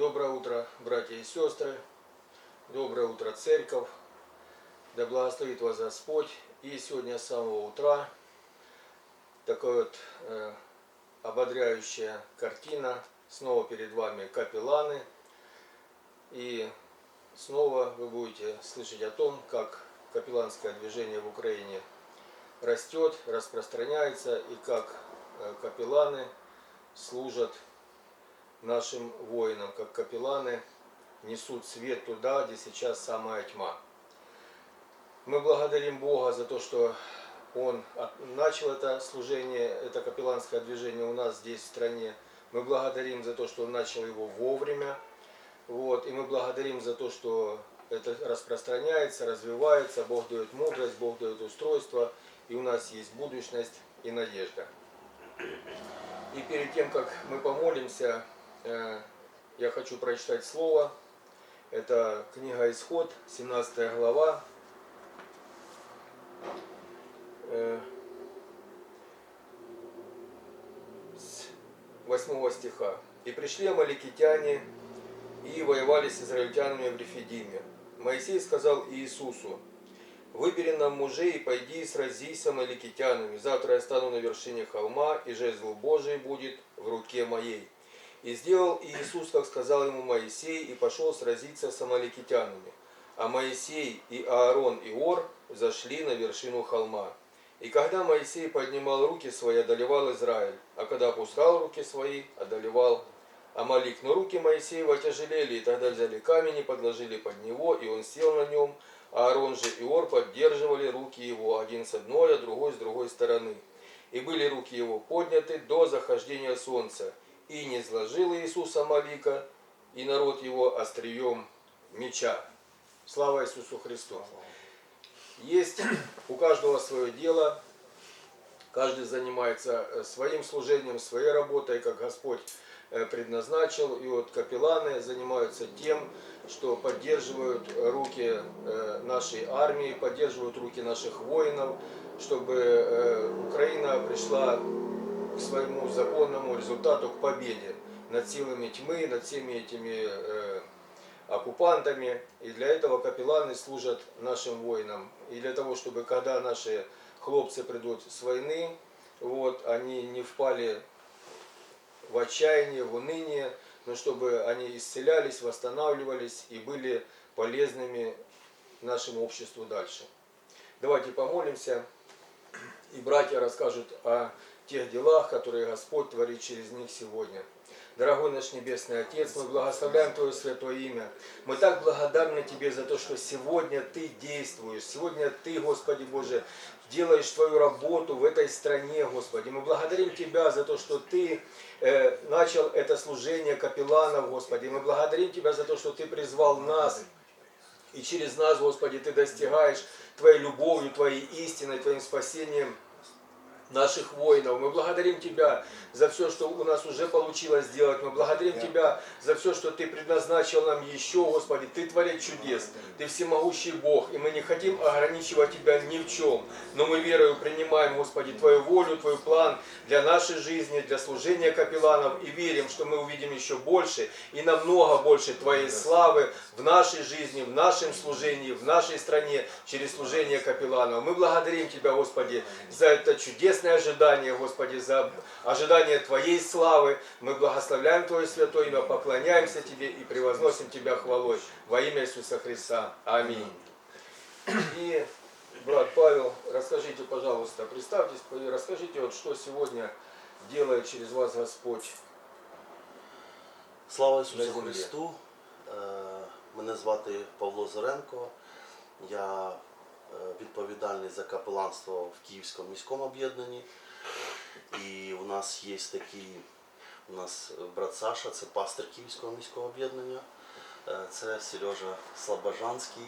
Доброе утро, братья и сестры. Доброе утро, церковь. Да благословит вас Господь. И сегодня с самого утра такая вот э, ободряющая картина. Снова перед вами капелланы. И снова вы будете слышать о том, как капелланское движение в Украине растет, распространяется и как э, капелланы служат нашим воинам, как капелланы несут свет туда, где сейчас самая тьма. Мы благодарим Бога за то, что Он начал это служение, это капелланское движение у нас здесь в стране. Мы благодарим за то, что Он начал его вовремя. Вот, и мы благодарим за то, что это распространяется, развивается, Бог дает мудрость, Бог дает устройство, и у нас есть будущность и надежда. И перед тем, как мы помолимся, я хочу прочитать слово. Это книга Исход, 17 глава. э, С 8 стиха. «И пришли амаликитяне и воевали с израильтянами в Рефидиме. Моисей сказал Иисусу, Выбери нам мужей и пойди и сразись с амаликитянами. Завтра я стану на вершине холма, и жезл Божий будет в руке моей. И сделал Иисус, как сказал ему Моисей, и пошел сразиться с амаликитянами. А Моисей и Аарон и Ор зашли на вершину холма. И когда Моисей поднимал руки свои, одолевал Израиль, а когда опускал руки свои, одолевал Амалик. Но руки Моисеева тяжелели, и тогда взяли камень и подложили под него, и он сел на нем, а Аарон же и Ор поддерживали руки его, один с одной, а другой с другой стороны. И были руки его подняты до захождения солнца. И не сложил Иисус Амалика, и народ его острием меча. Слава Иисусу Христу! Есть у каждого свое дело, каждый занимается э, своим служением, своей работой, как Господь э, предназначил. И вот капелланы занимаются тем, что поддерживают руки э, нашей армии, поддерживают руки наших воинов, чтобы Украина пришла к своему законному результату, к победе над силами тьмы, над всеми этими э, оккупантами. И для этого капелланы служат нашим воинам. И для того, чтобы когда наши хлопцы придут с войны, вот, они не впали в отчаяние, в уныние, но чтобы они исцелялись, восстанавливались и были полезными нашему обществу дальше. Давайте помолимся, и братья расскажут о тех делах, которые Господь творит через них сегодня. Дорогой наш Небесный Отец, мы благословляем Твое Святое Имя. Мы так благодарны Тебе за то, что сегодня Ты действуешь. Сегодня Ты, Господи Боже, делаешь Твою работу в этой стране, Господи. Мы благодарим Тебя за то, что Ты э, начал это служение капелланов, Господи. Мы благодарим Тебя за то, что Ты призвал нас. И через нас, Господи, Ты достигаешь Твоей любовью, Твоей истиной, Твоим спасением наших воинов. Мы благодарим Тебя за все, что у нас уже получилось сделать. Мы благодарим Тебя за все, что Ты предназначил нам еще, Господи. Ты творец чудес, Ты всемогущий Бог, и мы не хотим ограничивать Тебя ни в чем. Но мы верою принимаем, Господи, Твою волю, Твой план для нашей жизни, для служения капелланов, и верим, что мы увидим еще больше и намного больше Твоей славы в нашей жизни, в нашем служении, в нашей стране через служение капелланов. Мы благодарим Тебя, Господи, за это чудесное ожидание, Господи, за ожидание Твоей славы. Мы благословляем Твое святое имя, поклоняемся Тебе и превозносим Тебя хвалой во имя Иисуса Христа. Аминь. И, брат Павел, расскажите, пожалуйста, представьтесь расскажите, вот, что сегодня делает через вас Господь. Слава Ісусу. Христу! Е, Мене звати Павло Зоренко. Я відповідальний за капеланство в Київському міському об'єднанні. І у нас є такий, у нас брат Саша, це пастор Київського міського об'єднання. Е, Це Сережа Слобожанський,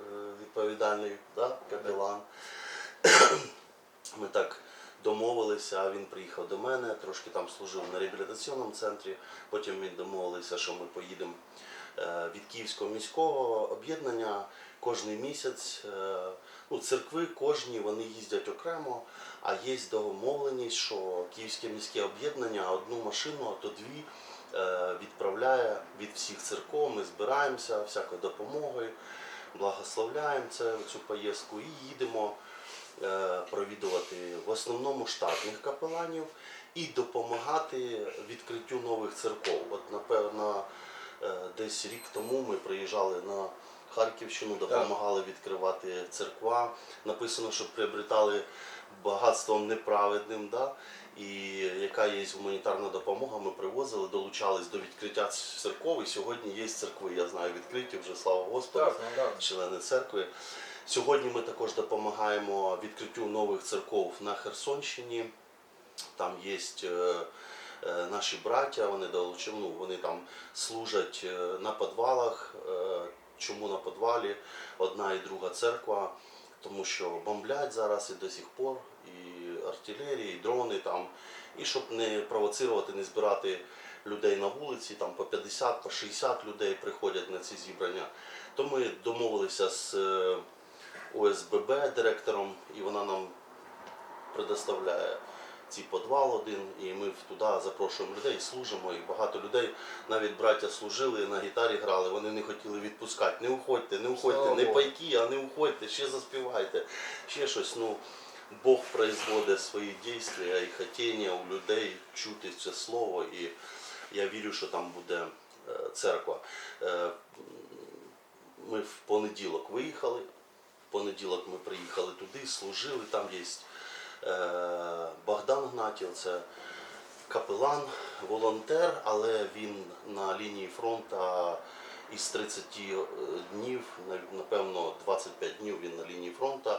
е, відповідальний да, капелан. Ми так домовилися, він приїхав до мене, трошки там служив на реабілітаційному центрі. Потім ми домовилися, що ми поїдемо е, від Київського міського об'єднання кожен місяць. е, Ну, церкви кожні вони їздять окремо, а є домовленість, що Київське міське об'єднання одну машину, а то дві е, відправляє від всіх церков. Ми збираємося всякою допомогою, благословляємо це, цю поїздку і їдемо е, провідувати в основному штатних капеланів і допомагати відкриттю нових церков. От напевно, десь рік тому ми приїжджали на Харківщину, допомагали відкривати церква. Написано, що приобретали багатством неправедним. Да? І яка є гуманітарна допомога, ми привозили, долучались до відкриття церков. І сьогодні є церкви. Я знаю, відкриті вже слава Господу Так, ну да. члени церкви. Сьогодні ми також допомагаємо відкриттю нових церков на Херсонщині. Там є е, е, наші браття, вони долучили, ну, вони там служать е, на підвалах. Чому на підвалі одна і друга церква? Тому що бомблять зараз і до сих пор, і артилерії, і дрони там. І щоб не провоцирувати, не збирати людей на вулиці, там по 50, по 60 людей приходять на ці зібрання. То ми домовилися з е, ОСББ директором, і вона нам предоставляє ці підвал один, і ми туди запрошуємо людей, служимо. І багато людей, навіть браття служили, на гітарі грали, вони не хотіли відпускати. Не уходьте, не уходьте, Слава не Богу. пайки, а не уходьте, ще заспівайте, ще щось. Ну, Бог производить свої дійства і хотіння у людей чути це слово. І я вірю, що там буде е, церква. Е, Ми в понеділок виїхали. В понеділок ми приїхали туди, служили. Там є Богдан Гнатів, це капелан, волонтер, але він на лінії фронту із 30 днів, напевно, 25 днів він на лінії фронту.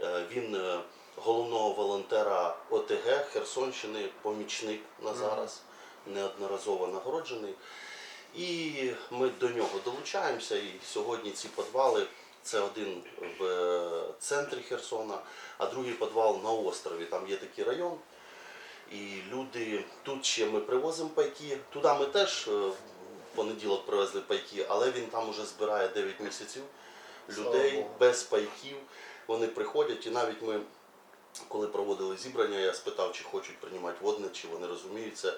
Е, Він е, головного волонтера ОТГ Херсонщини, помічник на зараз, неодноразово нагороджений. І ми до нього долучаємося. І сьогодні ці підвали це один в е, центрі Херсона, а другий підвал на острові. Там є такий район. І люди тут ще ми привозимо пайки. Туди ми теж е, в понеділок привезли пайки, але він там вже збирає 9 місяців людей без пайків. Вони приходять, і навіть ми, коли проводили зібрання, я спитав, чи хочуть приймати водне, чи вони розуміють це.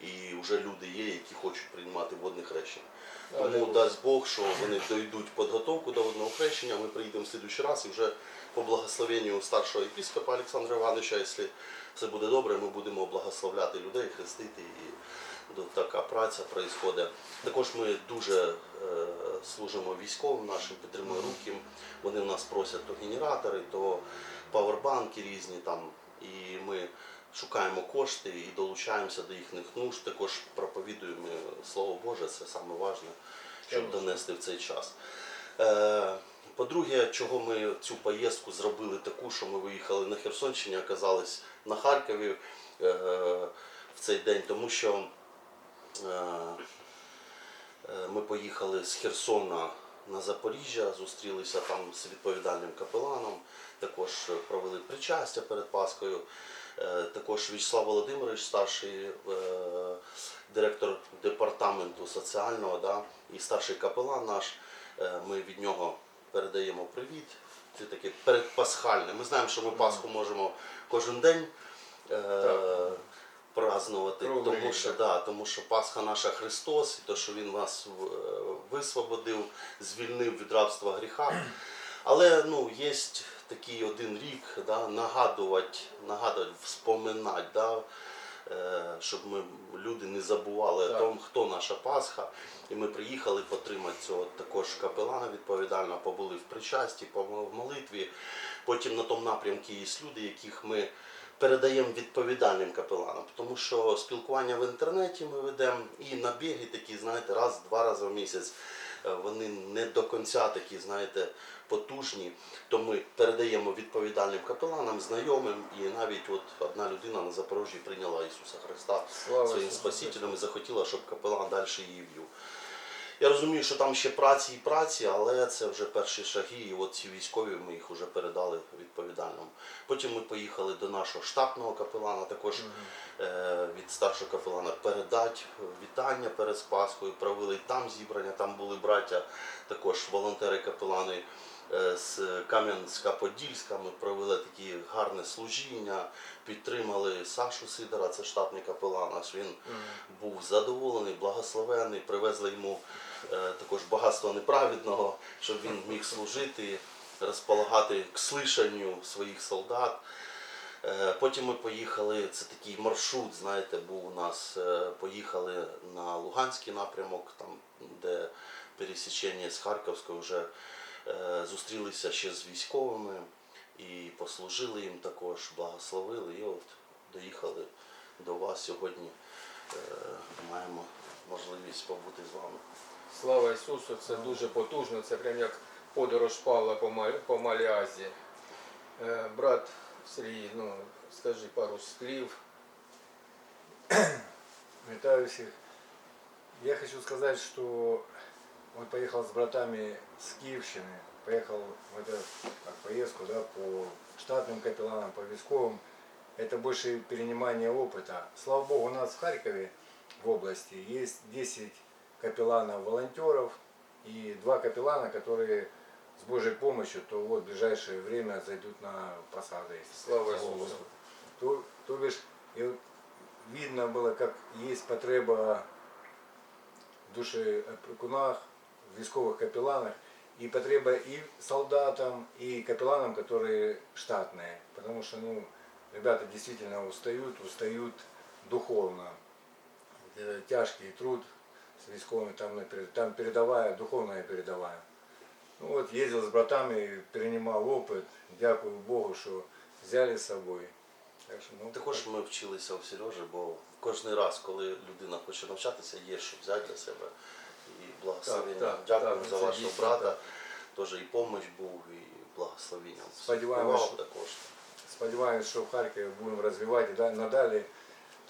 І вже люди є, які хочуть приймати водне хрещення. Тому дасть Бог, що вони дойдуть підготовку до водного хрещення. Ми приїдемо в слідуючий раз і вже по благословенню старшого єпископа Олександра Івановича, якщо все буде добре, ми будемо благословляти людей, хрестити і така праця проїсходить. Також ми дуже е, служимо військовим нашим, підтримуємо руки. Вони в нас просять то генератори, то павербанки різні там. І ми шукаємо кошти і долучаємося до їхніх нужд. Також проповідуємо Слово Боже, це саме важне, щоб донести в цей час. Е, По-друге, чого ми цю поїздку зробили таку, що ми виїхали на Херсонщині, оказались на Харкові е, в цей день, тому що е, ми поїхали з Херсона на Запоріжжя, зустрілися там з відповідальним капеланом, також провели причастя перед Паскою. Е, Також Вячеслав Володимирович, старший е, директор департаменту соціального да, і старший капелан наш. Е, Ми від нього передаємо привіт. Це таке передпасхальне. Ми знаємо, що ми Пасху можемо кожен день е, Так. тому що, да, тому що Пасха наша Христос, і то, що Він вас е, висвободив, звільнив від рабства гріха. Але ну, є такий один рік, да, нагадувати, нагадувати, вспоминати, да, е, щоб ми люди не забували Так. о тому, хто наша Пасха. І ми приїхали потримати цього також капелана відповідально, побули в причасті, в молитві. Потім на тому напрямку є люди, яких ми передаємо відповідальним капеланам, тому що спілкування в інтернеті ми ведемо і набіги такі, знаєте, раз-два рази в місяць. Е, Вони не до кінця такі, знаєте, потужні. То ми передаємо відповідальним капеланам, знайомим, і навіть от одна людина на Запорожжі прийняла Ісуса Христа Слава своїм Спасителем і захотіла, щоб капелан далі її вів. Я розумію, що там ще праці і праці, але це вже перші шаги, і от ці військові ми їх вже передали відповідальному. Потім ми поїхали до нашого штатного капелана, також е, від старшого капелана передати вітання перед Спаскою, провели там зібрання, там були браття, також волонтери капелани. е, з Кам'янська-Подільська. Ми провели такі гарне служіння, підтримали Сашу Сидора, це штатний капелан наш. Він був задоволений, благословений. Привезли йому е, також багатство неправедного, щоб він міг служити, розполагати к слишанню своїх солдат. Е, Потім ми поїхали, це такий маршрут, знаєте, був у нас. е, Поїхали на Луганський напрямок, там, де пересічення з Харківською вже е, зустрілися ще з військовими і послужили їм також, благословили. І от доїхали до вас сьогодні. Е, Маємо можливість побути з вами. Слава Ісусу, це дуже потужно, це прям як подорож Павла по, Ма- по Малій Азії. Е, Брат Сергій, ну скажи пару слів. Витаю всех. Я хочу сказать, что он поехал с братами с Киевщины, поехал в эту как, поездку да, по штатным капелланам, по військовым. Это больше перенимание опыта. Слава Богу, у нас в Харькове, в области, есть 10 капелланов-волонтеров и два капеллана, которые с Божьей помощью, то вот в ближайшее время зайдут на посады. Слава Ісусу. То, то бишь, і от видно было, как есть потреба в душі опікунах, в військових капелланах, и потреба и солдатам, и капелланам, которые штатные. Потому что, ну, ребята действительно устают, устают духовно. Это тяжкий труд с військовыми, там, на перед- там передовая, духовная передовая. Ну вот, ездил с братами, перенимал опыт. Дякую Богу, що взяли з собою. Так що, ну, Також ми вчилися у Сережі, бо кожен раз, коли людина хоче навчатися, є що взяти для себе. І благословення. Так, так, Дякую так, за це вашого дійсно брата. так. Теж і помощь був, і благословення. Сподіваємось, Бував що- також. Сподіваємось, що в Харкові будемо розвивати і да- надалі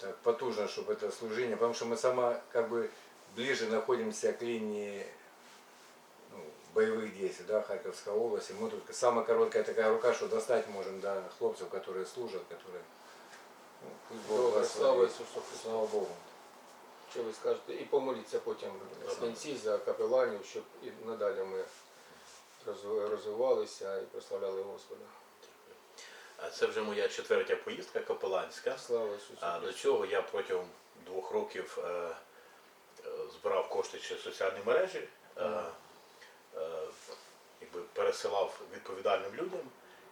так потужно, щоб це служіння, потому що ми сама как бы ближе знаходимося к лінії ну, бойових дій, да, Харківська область. І Ми тут сама короткая така рука, що достати можемо до хлопців, які служать, які ну, пусть Бог Добре, благословить. слава Ісусу Христу. Слава Богу. Що ви скажете? І помоліться потім в кінці за капеланів, щоб і надалі ми розвивалися і прославляли Господа. А Це вже моя четвертя поїздка капеланська. Слава Ісусу А до цього я протягом двох років е, е, збирав кошти через соціальні мережі, е, е, якби пересилав відповідальним людям,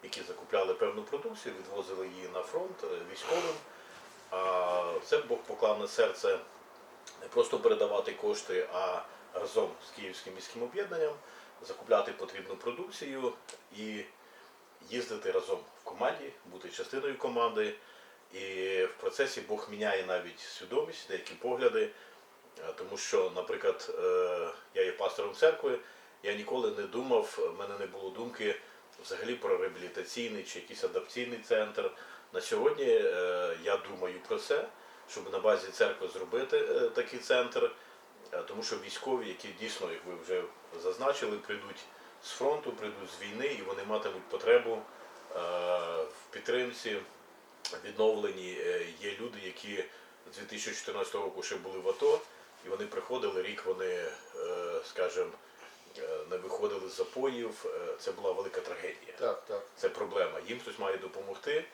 які закупляли певну продукцію, відвозили її на фронт е, військовим. А це Бог поклав на серце не просто передавати кошти, а разом з Київським міським об'єднанням закупляти потрібну продукцію і їздити разом в команді, бути частиною команди. І в процесі Бог міняє навіть свідомість, деякі погляди. Е, Тому що, наприклад, е, я є пастором церкви, я ніколи не думав, в мене не було думки взагалі про реабілітаційний чи якийсь адаптаційний центр. На сьогодні е, я думаю про це, щоб на базі церкви зробити е, такий центр, Е, тому що військові, які дійсно, як ви вже зазначили, прийдуть з фронту, прийдуть з війни, і вони матимуть потребу е, в підтримці, відновленні. Е, Є люди, які з 2014 року ще були в АТО, і вони приходили рік, вони, скажімо, не виходили з запоїв. Це була велика трагедія. Так, так. Це проблема. Їм хтось має допомогти.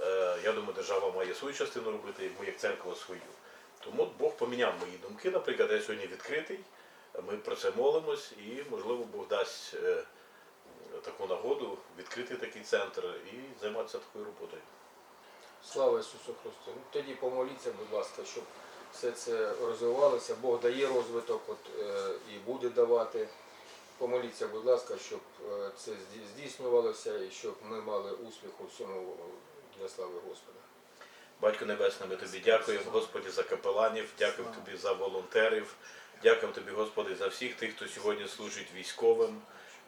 Е, Я думаю, держава має свою частину робити, ми як церква свою. Тому Бог поміняв мої думки. Наприклад, я сьогодні відкритий. Ми про це молимось, і можливо Бог дасть е, таку нагоду відкрити такий центр і займатися такою роботою. Слава Ісусу Христу. Ну, тоді помоліться, будь ласка, щоб все це розвивалося. Бог дає розвиток от, е, і буде давати. Помоліться, будь ласка, щоб е, це здійснювалося і щоб ми мали успіх у всьому для слави Господа. Батько Небесний, ми тобі дякуємо, Господі, за капеланів, дякуємо тобі за волонтерів, дякуємо тобі, Господи, за всіх тих, хто сьогодні служить військовим.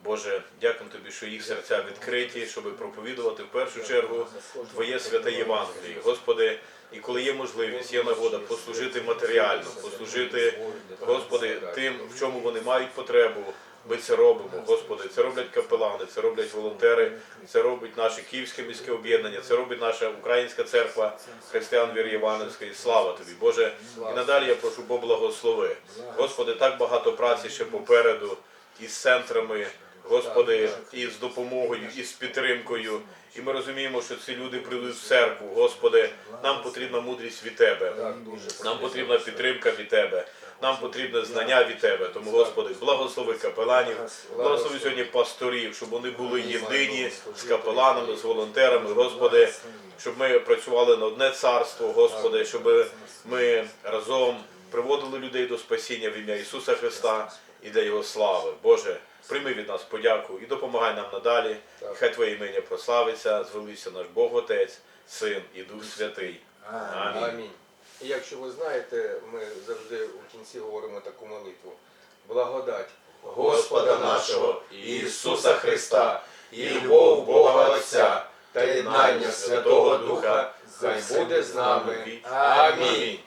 Боже, дякуємо тобі, що їх серця відкриті, щоб проповідувати в першу чергу Твоє святе Євангеліє. Господи, і коли є можливість, є нагода послужити матеріально, послужити, Господи, тим, в чому вони мають потребу. Ми це робимо, Господи, це роблять капелани, це роблять волонтери, це робить наше Київське міське об'єднання, це робить наша Українська церква християн віри Євангельської. Слава тобі, Боже. І надалі я прошу Бог благослови. Господи, так багато праці ще попереду із центрами Господи, і з допомогою, і з підтримкою. І ми розуміємо, що ці люди прийдуть в церкву. Господи, нам потрібна мудрість від Тебе. Нам потрібна підтримка від Тебе. Нам потрібне знання від Тебе. Тому, Господи, благослови капеланів, благослови сьогодні пасторів, щоб вони були єдині з капеланами, з волонтерами, Господи, щоб ми працювали на одне царство, Господи, щоб ми разом приводили людей до спасіння в ім'я Ісуса Христа і для Його слави. Боже, прийми від нас подяку і допомагай нам надалі. Хай Твоє імення прославиться, звелився наш Бог Отець, Син і Дух Святий. Амінь. І якщо ви знаєте, ми завжди у кінці говоримо таку молитву. Благодать Господа нашого Ісуса Христа і любов Бога Отця та єднання Святого Духа хай буде з нами. Амінь.